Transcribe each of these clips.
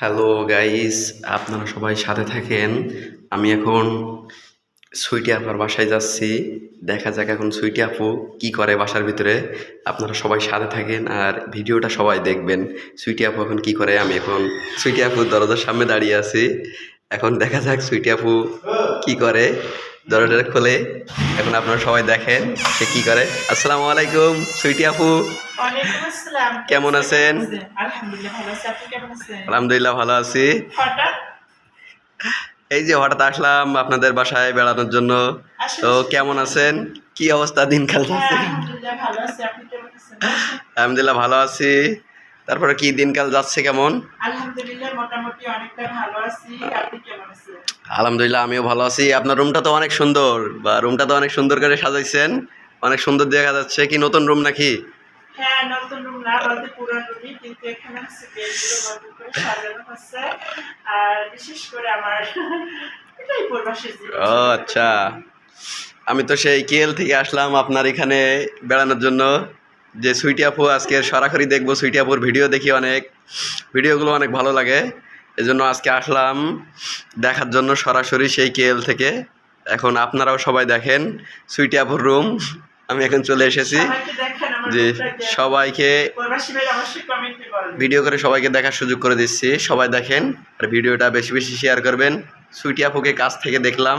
Hello guys আপনারা সবাই সাথে থাকেন। আমি এখন সুইটি আপার বাসায় যাচ্ছি। দেখা যাক এখন সুইটি আপু কি করে বাসার ভিতরে। আপনারা সবাই সাথে থাকেন আর ভিডিওটা সবাই দেখবেন। সুইটি আপু এখন কি করে? আমি এখন সুইটি আপুর দরজার সামনে দাঁড়িয়ে আছি। এখন দেখা যাক সুইটি আপু কি করে। দরজাটা খোলে। এখন আপনারা সবাই দেখেন সে কি করে। আসসালামু আলাইকুম সুইটি আপু। কেমন আছেন? আলহামদুলিল্লাহ ভালো আছি। এই যে হঠাৎ আসলাম আপনাদের বাসায় বেড়ানোর জন্য। তো কেমন আছেন? কি অবস্থা দিনকাল হ্যাঁ, আলহামদুলিল্লাহ ভালো আছি। আলহামদুলিল্লাহ ভালো তারপরে কি দিনকাল যাচ্ছে কেমন? আলহামদুলিল্লাহ মোটামুটি অনেকটা ভালো আছি। আপনি কেমন আছেন? আলহামদুলিল্লাহ আমিও ভালো আছি। আপনার রুমটা তো অনেক সুন্দর বা রুমটা তো অনেক সুন্দর করে সাজাইছেন অনেক সুন্দর দেখা যাচ্ছে কি নতুন রুম নাকি? হ্যাঁ নতুন রুম না বলতে পুরান রুমই কিন্তু এখানে হচ্ছে বেডগুলো নতুন করে সাজানো হচ্ছে। আর বিশেষ করে আমার এটাই পূর্বাসের জীবন। ও আচ্ছা। আমি তো সেই কেএল থেকে আসলাম আপনার এখানে বেড়ানোর জন্য। যে সুইটি আপু আজকে সরাসরি দেখব সুইটি আপুর ভিডিও দেখি অনেক। ভিডিওগুলো অনেক ভালো লাগে। এজন্য আজকে আসলাম দেখার জন্য সরাসরি সেই কেএল থেকে। এখন আপনারাও সবাই দেখেন সুইটি আপুর রুম আমি এখন চলে এসেছি। যে সবাইকে ভিডিও করে সবাইকে দেখার সুযোগ করে দিচ্ছি। সবাই দেখেন আর ভিডিওটা বেশি বেশি শেয়ার করবেন। সুইটি আপুকে কাছ থেকে দেখলাম।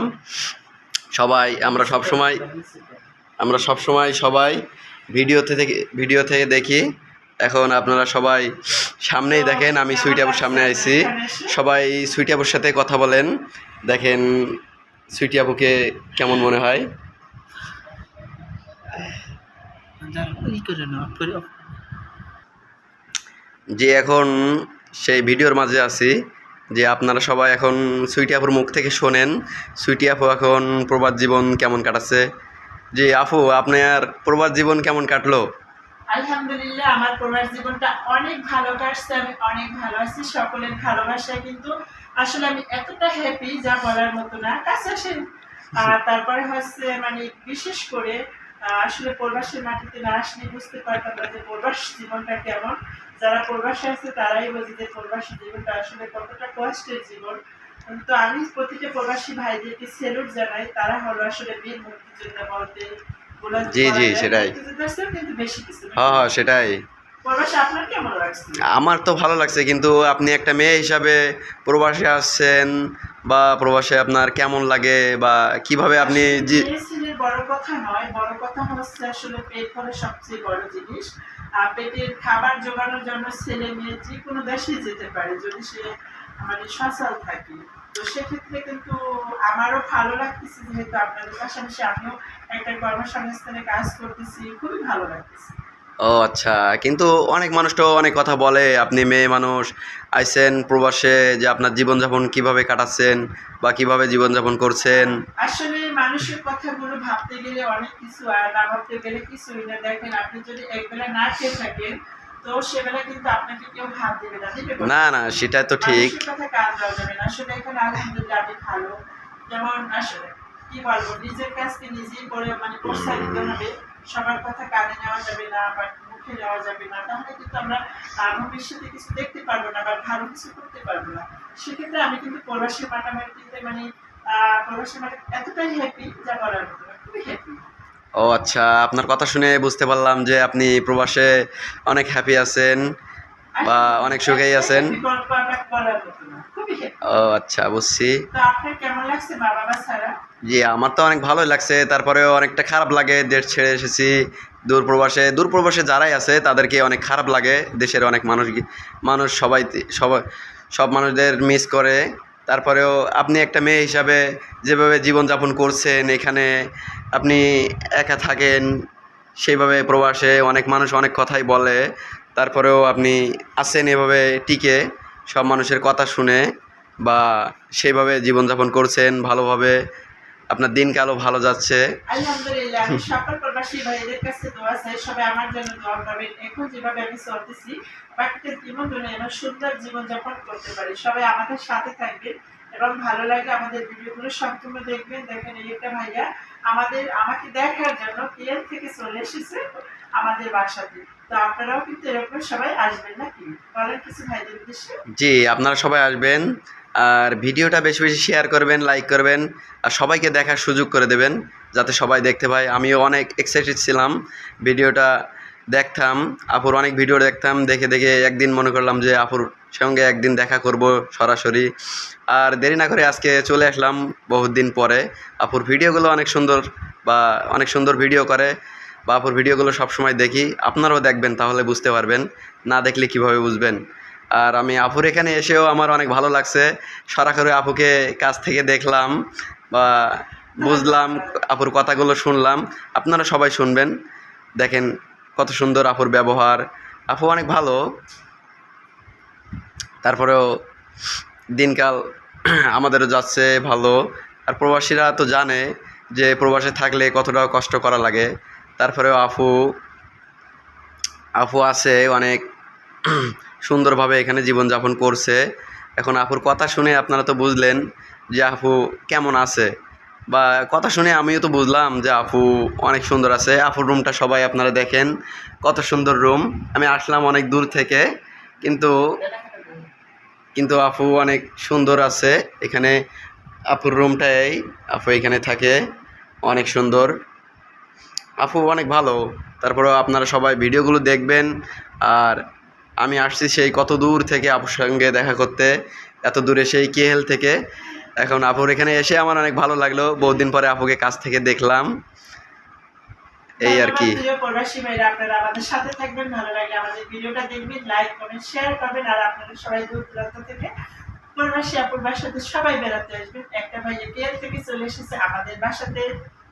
সবাই আমরা সব সময় আমরা সব সময় সবাই ভিডিওতে থেকে ভিডিও থেকে দেখি। এখন আপনারা সবাই সামনেই দেখেন, আমি সুইটি আপুর সামনে আইছি। সবাই সুইটি আপুর সাথে কথা বলেন। দেখেন সুইটি আপুকে কেমন মনে হয়? যে এখন সেই ভিডিওর মাঝে আছি, যে আপনারা সবাই এখন সুইটি আপুর মুখ থেকে শোনেন। সুইটি আপু এখন প্রবাদ জীবন কেমন কাটাচ্ছে? যে আপু, আপনার প্রবাদ জীবন কেমন কাটলো? আলহামদুলিল্লাহ, আমার প্রবাস জীবনটা অনেক ভালো কাটছে, আমি অনেক ভালো আছি, সকলের ভালোবাসায় কিন্তু আসলে আমি এতটা হ্যাপি যা বলার মতো না কাছে আসেন তারপরে হচ্ছে মানে বিশেষ করে আসলে প্রবাসের মাটিতে না আসলে বুঝতে পারতাম না যে প্রবাস জীবনটা কেমন। যারা প্রবাসে আছে তারাই বোঝে যে প্রবাসী জীবনটা আসলে কতটা কষ্টের জীবন। তো আমি প্রতিটা প্রবাসী ভাইদেরকে সেলুট জানাই, তারা হলো আসলে বীর মুক্তিযোদ্ধা বলতে বলা- জি, জি, সেটাই। হ্যাঁ হ্যাঁ সেটাই। আমার তো ভালো লাগছে কিন্তু আপনি একটা মেয়ে হিসাবে প্রবাসে আসছেন বা প্রবাসে আপনার কেমন লাগে বা কীভাবে আপনি জি বড় কথা নয় বড় কথা হচ্ছে আসলে পেট হলো সবচেয়ে বড় জিনিস। আর পেটের খাবার জোগানোর জন্য ছেলে মেয়ে যে কোনো দেশে যেতে পারে যদি সে মানে সচল থাকে। তো সেক্ষেত্রে কিন্তু আমারও ভালো লাগতেছে যেহেতু আপনাদের পাশাপাশি আমিও একটা কর্মসংস্থানে কাজ করতেছি খুবই ভালো লাগতেছে। ও আচ্ছা কিন্তু অনেক মানুষ তো অনেক কথা বলে আপনি মেয়ে মানুষ আইসেন প্রবাসে যে আপনার জীবনযাপন কীভাবে কাটাচ্ছেন বা কীভাবে জীবনযাপন করছেন? আসলে মানুষের কথাগুলো ভাবতে গেলে অনেক কিছু আর না ভাবতে গেলে কিছুই না। দেখেন আপনি যদি একবেলা না খেয়ে থাকেন তো সেবেলা কিন্তু আপনাকে কেউ ভাত দেবে না না না সেটা তো ঠিক। কথা কাজ দেওয়া যাবে না। আসলে এখানে আলহামদুলিল্লাহ আমি ভালো। যেমন আসলে কি বলব নিজের কাজকে নিজেই করে মানে প্রোৎসাহিত হবে। সবার কথা কানে নেওয়া যাবে না বা মুখে নেওয়া যাবে না। তাহলে কিন্তু আমরা কিছু দেখতে পারব না বা ভালো কিছু করতে পারব না। সেক্ষেত্রে আমি কিন্তু প্রবাসী মানে প্রবাসী এতটাই হ্যাপি যা বলার মতো খুবই হ্যাপি ও আচ্ছা আপনার কথা শুনে বুঝতে পারলাম যে আপনি প্রবাসে অনেক হ্যাপি আছেন বা অনেক সুখেই আছেন। ও আচ্ছা বুঝছি। জি, আমার তো অনেক ভালোই লাগছে, তারপরেও অনেকটা খারাপ লাগে দেশ ছেড়ে এসেছি, দূর প্রবাসে। দূর প্রবাসে যারাই আছে, তাদেরকে অনেক খারাপ লাগে, দেশের অনেক মানুষ মানুষ সবাই সবাই সব মানুষদের মিস করে। তারপরেও আপনি একটা মেয়ে হিসাবে যেভাবে জীবনযাপন করছেন, এখানে আপনি একা থাকেন, সেইভাবে প্রবাসে অনেক মানুষ অনেক কথাই বলে, তারপরেও আপনি আছেন এভাবে টিকে, সব মানুষের কথা শুনে বা সেইভাবে জীবনযাপন করছেন ভালোভাবে আপনার দিন দিনকালও ভালো যাচ্ছে। আলহামদুলিল্লাহ আমি সকল প্রবাসী ভাইদের কাছে দোয়া চাই সবাই আমার জন্য দোয়া করবেন। এখন যেভাবে আমি চলতেছি বাকিটা জীবন যেন এমন সুন্দর জীবন করতে পারি। সবাই আমাদের সাথে থাকবেন এবং ভালো লাগে আমাদের ভিডিওগুলো সম্পূর্ণ দেখবেন। দেখেন এই একটা ভাইয়া আমাদের আমাকে দেখার জন্য থেকে চলে এসেছে আমাদের বাসাতে। তো আপনারাও কিন্তু এরকম সবাই আসবেন নাকি? বলেন কিছু ভাইদের উদ্দেশ্যে। জি আপনারা সবাই আসবেন। আর ভিডিওটা বেশি বেশি শেয়ার করবেন লাইক করবেন, আর সবাইকে দেখার সুযোগ করে দেবেন, যাতে সবাই দেখতে পায়। আমিও অনেক এক্সাইটেড ছিলাম, ভিডিওটা দেখতাম, আপুর অনেক ভিডিও দেখতাম, দেখে দেখে একদিন মনে করলাম যে আপুর সঙ্গে একদিন দেখা করব সরাসরি। আর দেরি না করে আজকে চলে আসলাম বহুত দিন পরে। আপুর ভিডিওগুলো অনেক সুন্দর বা অনেক সুন্দর ভিডিও করে, বা আপুর ভিডিওগুলো সবসময় দেখি। আপনারাও দেখবেন, তাহলে বুঝতে পারবেন। না দেখলে কীভাবে বুঝবেন? আর আমি আপুর এখানে এসেও আমার অনেক ভালো লাগছে। সরাসরি আপুকে কাছ থেকে দেখলাম বা বুঝলাম, আপুর কথাগুলো শুনলাম। আপনারা সবাই শুনবেন। দেখেন কত সুন্দর আপুর ব্যবহার। আপু অনেক ভালো। তারপরেও দিনকাল আমাদেরও যাচ্ছে ভালো। আর প্রবাসীরা তো জানে যে প্রবাসে থাকলে কতটা কষ্ট করা লাগে। তারপরেও আপু আপু আছে অনেক। সুন্দরভাবে এখানে জীবনযাপন করছে। এখন আপুর কথা শুনে আপনারা তো বুঝলেন যে আপু কেমন আছে। বা কথা শুনে আমিও তো বুঝলাম যে আপু অনেক সুন্দর আছে। আপুর রুমটা সবাই আপনারা দেখেন, কত সুন্দর রুম আমি আসলাম অনেক দূর থেকে, কিন্তু কিন্তু আপু অনেক সুন্দর আছে। এখানে আপুর রুমটাই আপু এখানে থাকে, অনেক সুন্দর। আপু অনেক ভালো। তারপরেও আপনারা সবাই ভিডিওগুলো দেখবেন। আর আমি আসছি সেই কত দূর থেকে আপুর সঙ্গে দেখা করতে, এত দূরে সেই কেহেল থেকে। এখন আপুর এখানে এসে আমার অনেক ভালো লাগল। বহুদিন পরে আপুকে কাছ থেকে দেখলাম। এই আর কি।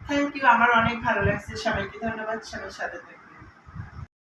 থ্যাংক ইউ আমার অনেক ভালো লাগছে। সবাইকে ধন্যবাদ। সবাই সাথে